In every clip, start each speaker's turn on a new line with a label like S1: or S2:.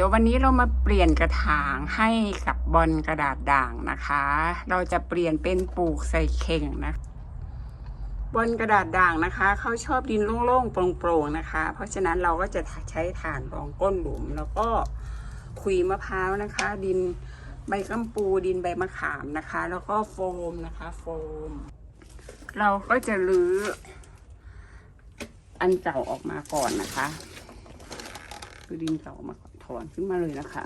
S1: ดี๋ยววันนี้เรามาเปลี่ยนกระถางให้กับบอลกระดาษด่างนะคะ เราจะเปลี่ยนเป็นปลูกใส่เข่งนะบนกระดาษด่างนะคะเขาชอบดินโล่งๆโปร่งๆนะคะ เพราะฉะนั้นเราก็จะใช้ฐานรองก้นหลุม แล้วก็ขุยมะพร้าวนะคะ ดินใบกัมปูดินใบมะขามนะคะ แล้วก็โฟมนะคะ โฟม เราก็จะรื้ออันเก่าออกมาก่อนนะคะคือดินเก่ามาถอน ขึ้นมาเลยนะคะ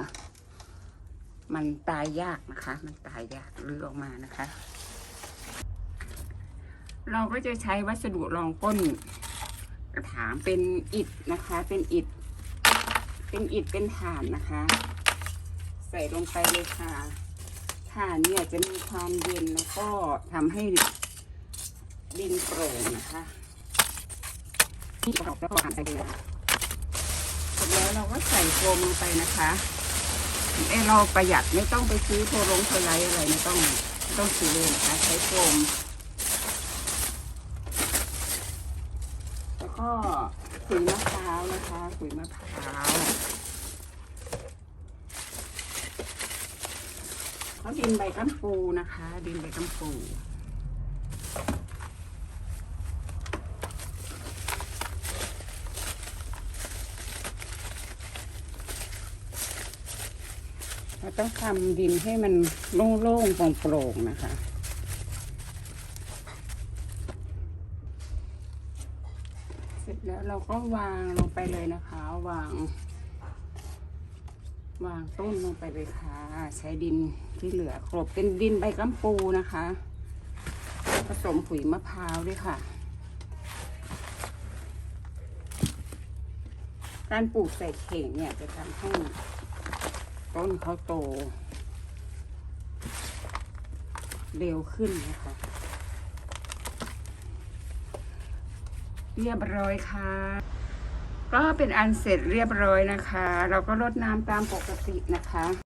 S1: มันตายยากนะคะ มันตายยากรื้อออกมานะคะ เราก็จะใช้วัสดุรองก้นกระถางเป็นอิฐนะคะ เป็นอิฐ เป็นอิฐเป็นถ่านนะคะ ใส่ลงไปเลยค่ะถ่านเนี่ยจะมีความเย็นแล้วก็ทำให้ดินโปร่งนะคะที่ออกแล้วก็อ่านไปเลยค่ะ แล้วเราก็ใส่โฟมลงไปนะคะเอเราประหยัดไม่ต้องไปซื้อโทรลงโทรไลอะไรไม่ต้องต้องซื้อเลยนะคะใช้โฟมแล้วก็ขุยมะพร้าวนะคะขุยมะพร้าวแล้วดินใบกัมปูนะคะ ดินใบกัมปู เราต้องทำดินให้มันโล่งๆโปร่งๆนะคะ เสร็จแล้วเราก็วางลงไปเลยนะคะ วาง วางต้นลงไปเลยค่ะ ใช้ดินที่เหลือกรบเป็นดินใบกัมปูนะคะ ผสมปุ๋ยมะพร้าวด้วยค่ะการปลูกใส่เข่งเนี่ยจะทำให้ ต้นเขาโต เร็วขึ้นนะคะเรียบร้อยค่ะ ก็เป็นอันเสร็จเรียบร้อยนะคะ เราก็รดน้ำตามปกตินะคะ